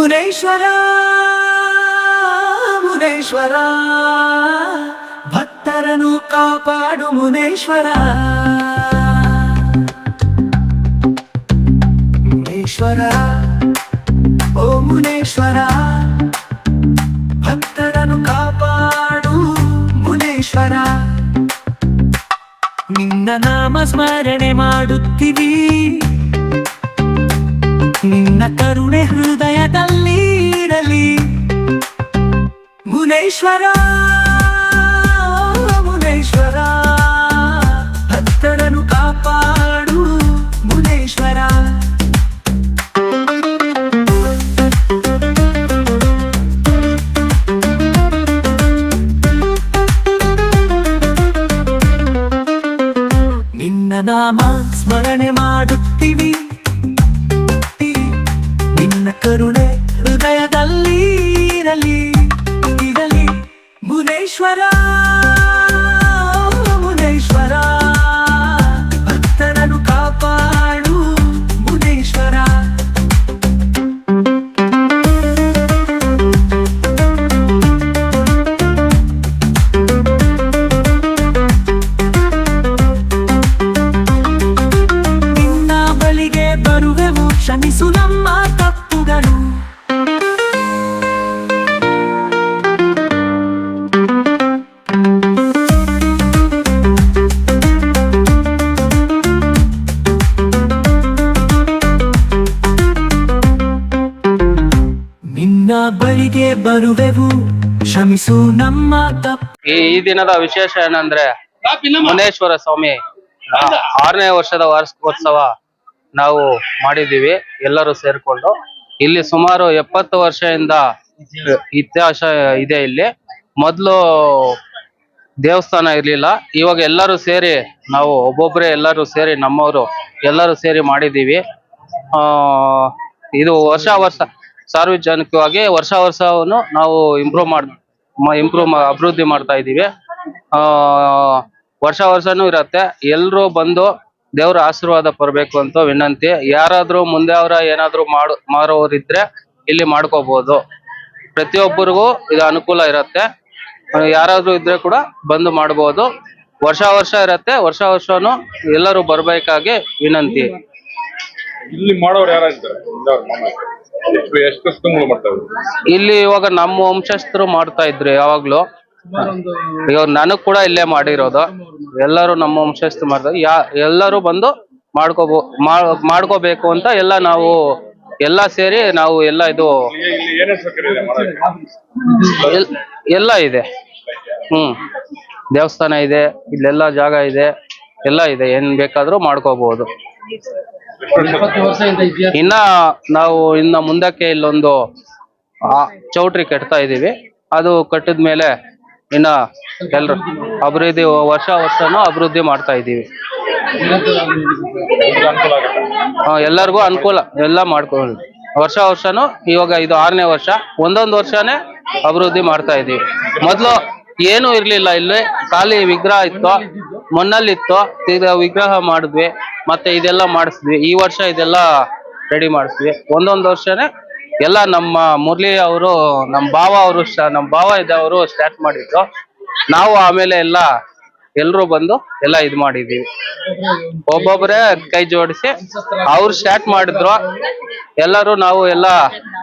ಮುನೇಶ್ವರ ಮುನೇಶ್ವರ ಭಕ್ತರನ್ನು ಕಾಪಾಡು ಮುನೇಶ್ವರ ಮುನೇಶ್ವರ ಓ ಮುನೇಶ್ವರ ಭಕ್ತರನ್ನು ಕಾಪಾಡು ಮುನೇಶ್ವರ ನಿನ್ನ ನಾಮ ಸ್ಮರಣೆ ಮಾಡುತ್ತೀವಿ ನಿನ್ನ ಕರುಣೆ ಹೃದಯದಲ್ಲಿ ಇರಲಿ. ಮುನೇಶ್ವರ ಮುನೇಶ್ವರ ಭಕ್ತರನ್ನು ಕಾಪಾಡು ಮುನೇಶ್ವರ. ನಿನ್ನ ನಾಮ ಸ್ಮರಣೆ ಮಾಡುತ್ತೀವಿ. ಕರುಣೆ ಹೃದಯದಲ್ಲಿ ಇರಲಿ ಇರಲಿ. ಮುನೇಶ್ವರ. ತಪ್ಪುಗಳು ನಿನ್ನ ಬಳಿಗೆ ಬರುವೆವು ಕ್ಷಮಿಸು ನಮ್ಮ ತಪ್ಪು. ಈ ಈ ದಿನದ ವಿಶೇಷ ಏನಂದ್ರೆ ಮುನೇಶ್ವರ ಸ್ವಾಮಿ ಆರನೇ ವರ್ಷದ ವಾರ್ಷಿಕೋತ್ಸವ. ನಾವು ಮಾಡಿದೀವಿ ಎಲ್ಲರೂ ಸೇರ್ಕೊಂಡು. ಇಲ್ಲಿ ಸುಮಾರು ಎಪ್ಪತ್ತು ವರ್ಷದಿಂದ ಇತಿಹಾಸ ಇದೆ ಇಲ್ಲಿ. ಮೊದಲು ದೇವಸ್ಥಾನ ಇರ್ಲಿಲ್ಲ, ಇವಾಗ ಎಲ್ಲರೂ ಸೇರಿ ನಾವು ಒಬ್ಬೊಬ್ಬರೇ ಎಲ್ಲರೂ ಸೇರಿ ನಮ್ಮವರು ಎಲ್ಲರೂ ಸೇರಿ ಮಾಡಿದೀವಿ ಆ, ಇದು ವರ್ಷ ವರ್ಷ ಸಾರ್ವಜನಿಕವಾಗಿ ವರ್ಷ ವರ್ಷವನ್ನು ನಾವು ಇಂಪ್ರೂವ್ ಮಾಡ್ ಇಂಪ್ರೂವ್ ಅಭಿವೃದ್ಧಿ ಮಾಡ್ತಾ ಇದ್ದೀವಿ. ಆ, ವರ್ಷ ವರ್ಷನೂ ಇರತ್ತೆ. ಎಲ್ಲರೂ ಬಂದು ದೇವ್ರ ಆಶೀರ್ವಾದ ಪಡ್ಬೇಕು ಅಂತ ವಿನಂತಿ. ಯಾರಾದ್ರೂ ಮುಂದೆ ಅವರ ಏನಾದ್ರು ಮಾಡು ಮಾರೋರಿದ್ರೆ ಇಲ್ಲಿ ಮಾಡ್ಕೋಬಹುದು ಪ್ರತಿಯೊಬ್ಬರಿಗೂ ಇದು ಅನುಕೂಲ ಇರತ್ತೆ. ಯಾರಾದ್ರೂ ಇದ್ರೆ ಕೂಡ ಬಂದು ಮಾಡಬಹುದು ವರ್ಷ ವರ್ಷ ಇರತ್ತೆ ವರ್ಷ ವರ್ಷನು ಎಲ್ಲರೂ ಬರ್ಬೇಕಾಗಿ ವಿನಂತಿ. ಇಲ್ಲಿ ಮಾಡೋರು ಯಾರಾಗಿದ್ದಾರೆ ಇಲ್ಲವ್ರು ಮಾಮೂಲಿ. ಎಷ್ಟು ಎಷ್ಟು ತಿಂಗಳು ಮಾಡ್ತಾರೆ ಇಲ್ಲಿ ಇವಾಗ ನಮ್ಮ ವಂಶಸ್ಥರು ಮಾಡ್ತಾ ಇದ್ರು ಯಾವಾಗ್ಲೂ. ಇವಾಗ ನನಗ್ ಕೂಡ ಇಲ್ಲೇ ಮಾಡಿರೋದು. ಎಲ್ಲರೂ ನಮ್ಮ ವಂಶಸ್ಥರು ಮಾಡ್ತಾರೆ ಯಾ, ಎಲ್ಲರೂ ಬಂದು ಮಾಡ್ಕೋಬೋ ಮಾಡ್- ಮಾಡ್ಕೋಬೇಕು ಅಂತ ಎಲ್ಲ ನಾವು, ಎಲ್ಲ ಸೇರಿ ನಾವು ಎಲ್ಲ ಇದು ಎಲ್ಲ ಇದೆ. ಹ್ಮ್. ದೇವಸ್ಥಾನ ಇದೆ, ಇಲ್ಲೆಲ್ಲ ಜಾಗ ಇದೆ, ಎಲ್ಲ ಇದೆ. ಏನ್ ಬೇಕಾದ್ರೂ ಮಾಡ್ಕೋಬಹುದು ಇನ್ನ ನಾವು ಇನ್ನ ಮುಂದಕ್ಕೆ ಇಲ್ಲೊಂದು ಚೌಟ್ರಿ ಕಟ್ತಾ ಇದೀವಿ ಅದು ಕಟ್ಟಿದ ಮೇಲೆ ಇನ್ನ ಎಲ್ರು ಅಭಿವೃದ್ಧಿ ವರ್ಷ ವರ್ಷನು ಅಭಿವೃದ್ಧಿ ಮಾಡ್ತಾ ಅನುಕೂಲ ಎಲ್ಲರಿಗೂ ಅನುಕೂಲ, ಎಲ್ಲ ಮಾಡ್ಕೊಂಡು ವರ್ಷ ವರ್ಷನೂ ಇವಾಗ ಇದು ಆರನೇ ವರ್ಷ, ಒಂದೊಂದು ವರ್ಷನೇ ಅಭಿವೃದ್ಧಿ ಮಾಡ್ತಾ ಇದೀವಿ ಮೊದ್ಲು ಏನು ಇರ್ಲಿಲ್ಲ ಇಲ್ಲಿ, ಖಾಲಿ ವಿಗ್ರಹ ಇತ್ತು, ಮಣ್ಣಲ್ಲಿತ್ತು ವಿಗ್ರಹ ಮಾಡಿದ್ವಿ, ಮತ್ತೆ ಇದೆಲ್ಲ ಮಾಡಿಸಿದ್ವಿ. ಈ ವರ್ಷ ಇದೆಲ್ಲ ರೆಡಿ ಮಾಡಿಸಿದ್ವಿ. ಒಂದೊಂದು ವರ್ಷನೇ ಎಲ್ಲ ನಮ್ಮ ಮುರಳಿ ಅವರು, ನಮ್ಮ ಭಾವ ಅವರು ನಮ್ಮ ಭಾವ ಇದ್ದವರು ಸ್ಟಾರ್ಟ್ ಮಾಡಿದ್ರು. ನಾವು ಆಮೇಲೆ ಎಲ್ಲ, ಎಲ್ರು ಬಂದು ಎಲ್ಲ ಇದ್ ಮಾಡಿದೀವಿ. ಒಬ್ಬೊಬ್ಬರೇ ಕೈ ಜೋಡಿಸಿ ಅವ್ರು ಸ್ಟಾರ್ಟ್ ಮಾಡಿದ್ರು. ಎಲ್ಲರೂ ನಾವು ಎಲ್ಲ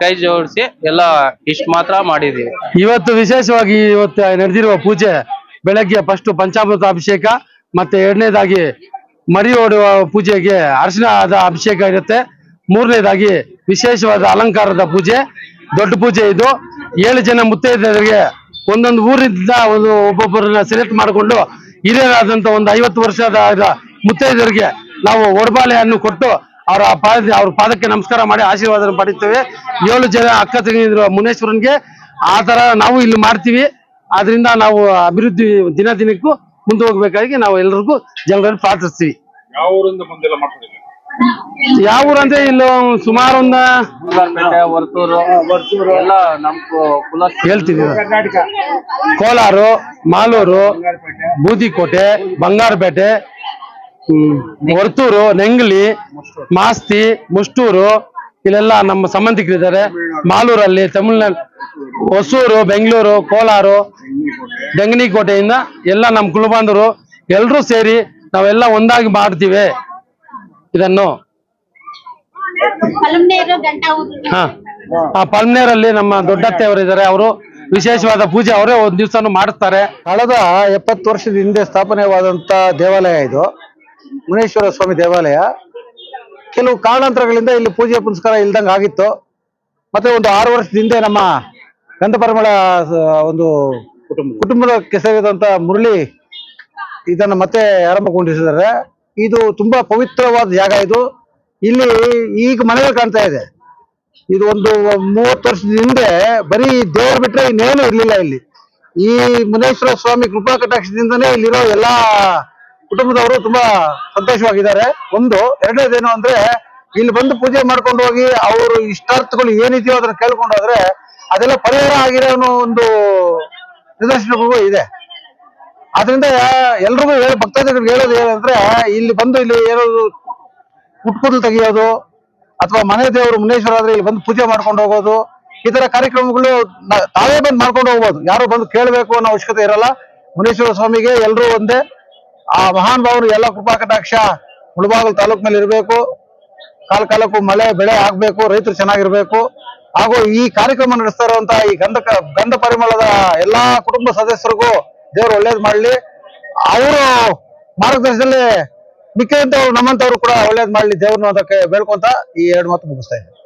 ಕೈ ಜೋಡಿಸಿ ಎಲ್ಲ ಇಷ್ಟ ಮಾತ್ರ ಮಾಡಿದೀವಿ. ಇವತ್ತು ವಿಶೇಷವಾಗಿ ಇವತ್ತು ನಡೆದಿರುವ ಪೂಜೆ, ಬೆಳಗ್ಗೆ ಫಸ್ಟ್ ಪಂಚಾಮೃತ ಅಭಿಷೇಕ, ಮತ್ತೆ ಎರಡನೇದಾಗಿ ಮರಿ ಓಡುವ ಪೂಜೆಗೆ ಅರಿಶಿಣದ ಅಭಿಷೇಕ ಇರುತ್ತೆ. ಮೂರನೇದಾಗಿ ವಿಶೇಷವಾದ ಅಲಂಕಾರದ ಪೂಜೆ, ದೊಡ್ಡ ಪೂಜೆ ಇದು. ಏಳು ಜನ ಮುತ್ತೈದೆಯರಿಗೆ ಒಂದೊಂದು ಊರಿಂದ ಒಂದು ಒಬ್ಬೊಬ್ಬರನ್ನ ಸೆಲೆಕ್ಟ್ ಮಾಡಿಕೊಂಡು ಹಿರಿಯರಾದಂತ ಒಂದು ಐವತ್ತು ವರ್ಷದ ಮುತ್ತೈದೆಯರಿಗೆ ನಾವು ಒಡಬಾಲೆಯನ್ನು ಕೊಟ್ಟು ಅವರ ಪಾದ, ಅವ್ರ ಪಾದಕ್ಕೆ ನಮಸ್ಕಾರ ಮಾಡಿ ಆಶೀರ್ವಾದ ಪಡಿತೇವೆ. ಏಳು ಜನ ಅಕ್ಕ ತಂಗಿದ್ರು ಮುನೇಶ್ವರನ್ಗೆ ಆ ತರ ನಾವು ಇಲ್ಲಿ ಮಾಡ್ತೀವಿ. ಆದ್ರಿಂದ ನಾವು ಅಭಿವೃದ್ಧಿ ದಿನ ದಿನಕ್ಕೂ ಮುಂದೆ ಹೋಗ್ಬೇಕಾಗಿ ನಾವು ಎಲ್ಲರಿಗೂ ಜನರನ್ನು ಪ್ರಾರ್ಥಿಸ್ತೀವಿ. ಯಾವ? ಊರಂದ್ರೆ ಇಲ್ಲಿ ಸುಮಾರು ಒಂದು ವರ್ತೂರು ಎಲ್ಲ ಹೇಳ್ತೀನಿ ಕೋಲಾರು ಮಾಲೂರು ಬೂದಿಕೋಟೆ ಬಂಗಾರಪೇಟೆ ಹ್ಮ್, ವರ್ತೂರು ನೆಂಗ್ಲಿ ಮಾಸ್ತಿ ಮುಷ್ಟೂರು ಇಲ್ಲೆಲ್ಲ ನಮ್ಮ ಸಂಬಂಧಿಕರಿದ್ದಾರೆ. ಮಾಲೂರಲ್ಲಿ ತಮಿಳ್ನಾಡು ಹೊಸೂರು ಬೆಂಗಳೂರು ಕೋಲಾರ ಡೆಂಗನಿಕೋಟೆಯಿಂದ ಎಲ್ಲ ನಮ್ಮ ಕುಲಬಾಂಧವರು ಎಲ್ಲರೂ ಸೇರಿ ನಾವೆಲ್ಲ ಒಂದಾಗಿ ಮಾಡ್ತೀವಿ. ಇದನ್ನು ಹಾ. ಆ ಪಲ್ನೇರಲ್ಲಿ ನಮ್ಮ ದೊಡ್ಡತ್ತೆ ಅವರು ಇದ್ದಾರೆ ಅವರು ವಿಶೇಷವಾದ ಪೂಜೆ ಅವರೇ ಒಂದ್ ದಿವಸ ಮಾಡಿಸ್ತಾರೆ. ಕಳೆದ ಎಪ್ಪತ್ತು ವರ್ಷದ ಹಿಂದೆ ಸ್ಥಾಪನೆವಾದಂತ ದೇವಾಲಯ ಇದು. ಮುನೇಶ್ವರ ಸ್ವಾಮಿ ದೇವಾಲಯ. ಕೆಲವು ಕಾರಣಾಂತರಗಳಿಂದ ಇಲ್ಲಿ ಪೂಜೆ ಪುನಸ್ಕಾರ ಇಲ್ದಂಗೆ ಆಗಿತ್ತು. ಮತ್ತೆ ಒಂದು ಆರು ವರ್ಷದ ಹಿಂದೆ ನಮ್ಮ ಗಂಧಪರಮಳ ಒಂದು ಕುಟುಂಬ ಕುಟುಂಬದ ಕೆಸರಿದಂತ ಮುರಳಿ ಇದನ್ನ ಮತ್ತೆ ಆರಂಭಗೊಂಡಿಸಿದ್ದಾರೆ. ಇದು ತುಂಬಾ ಪವಿತ್ರವಾದ ಜಾಗ ಇದು. ಇಲ್ಲಿ ಈಗ ಮನೆಗಳು ಕಾಣ್ತಾ ಇದೆ. ಇದು ಒಂದು ಮೂವತ್ತು ವರ್ಷದ ಹಿಂದೆ ಬರೀ ದೇವರು ಬಿಟ್ರೆ ಇನ್ನೇನು ಇರ್ಲಿಲ್ಲ ಇಲ್ಲಿ. ಈ ಮುನೇಶ್ವರ ಸ್ವಾಮಿ ಕೃಪಾ ಕಟಾಕ್ಷದಿಂದನೇ ಇಲ್ಲಿರೋ ಎಲ್ಲಾ ಕುಟುಂಬದವರು ತುಂಬಾ ಸಂತೋಷವಾಗಿದ್ದಾರೆ. ಒಂದು, ಎರಡನೇದೇನು ಅಂದ್ರೆ ಇಲ್ಲಿ ಬಂದು ಪೂಜೆ ಮಾಡ್ಕೊಂಡು ಹೋಗಿ ಅವರು ಇಷ್ಟಾರ್ಥಗಳು ಏನಿದೆಯೋ ಅದನ್ನ ಕೇಳ್ಕೊಂಡು ಹೋದ್ರೆ ಅದೆಲ್ಲ ಪರಿಹಾರ ಆಗಿರೋ ಒಂದು ನಿದರ್ಶನಗಳು ಇದೆ. ಆದ್ರಿಂದ ಎಲ್ರಿಗೂ ಹೇಳ, ಭಕ್ತಾದಿಗಳಿಗೆ ಹೇಳೋದು ಏನಂದ್ರೆ, ಇಲ್ಲಿ ಬಂದು ಇಲ್ಲಿ ಏನಾದ್ರು ಹುಟ್ಕುದ್ಲು ತೆಗಿಯೋದು, ಅಥವಾ ಮನೆ ದೇವರು ಮುನೇಶ್ವರ ಆದ್ರೆ ಇಲ್ಲಿ ಬಂದು ಪೂಜೆ ಮಾಡ್ಕೊಂಡು ಹೋಗೋದು, ಈ ತರ ಕಾರ್ಯಕ್ರಮಗಳು ತಾವೇ ಬಂದು ಮಾಡ್ಕೊಂಡು ಹೋಗ್ಬೋದು. ಯಾರು ಬಂದು ಕೇಳಬೇಕು ಅನ್ನೋ ಅವಶ್ಯಕತೆ ಇರಲ್ಲ. ಮುನೇಶ್ವರ ಸ್ವಾಮಿಗೆ ಎಲ್ಲರೂ ಒಂದೇ. ಆ ಮಹಾನ್ ಭಾವರು ಎಲ್ಲ ಕೃಪಾ ಕಟಾಕ್ಷ ತಾಲೂಕ್ ಮೇಲೆ ಇರಬೇಕು. ಕಾಲ ಕಾಲಕ್ಕೂ ಮಳೆ, ಬೆಳೆ ಆಗ್ಬೇಕು, ರೈತರು ಚೆನ್ನಾಗಿರ್ಬೇಕು. ಹಾಗೂ ಈ ಕಾರ್ಯಕ್ರಮ ನಡೆಸ್ತಾ ಇರುವಂತಹ ಈ ಗಂಧ ಗಂಧ ಪರಿಮಳದ ಎಲ್ಲಾ ಕುಟುಂಬ ಸದಸ್ಯರಿಗೂ ದೇವರು ಒಳ್ಳೇದ್ ಮಾಡ್ಲಿ. ಅವರು ಮಾರ್ಗದರ್ಶನದಲ್ಲಿ ಮಿಕ್ಕಿದಂತವ್ರು ನಮ್ಮಂತವ್ರು ಕೂಡ ಒಳ್ಳೇದ್ ಮಾಡ್ಲಿ ದೇವ್ರನ್ನ ಅದಕ್ಕೆ ಬೇಡ್ಕೊಂತ ಈ ಎರಡು ಮಾತು ಮುಗಿಸ್ತಾ ಇದ್ದೀನಿ.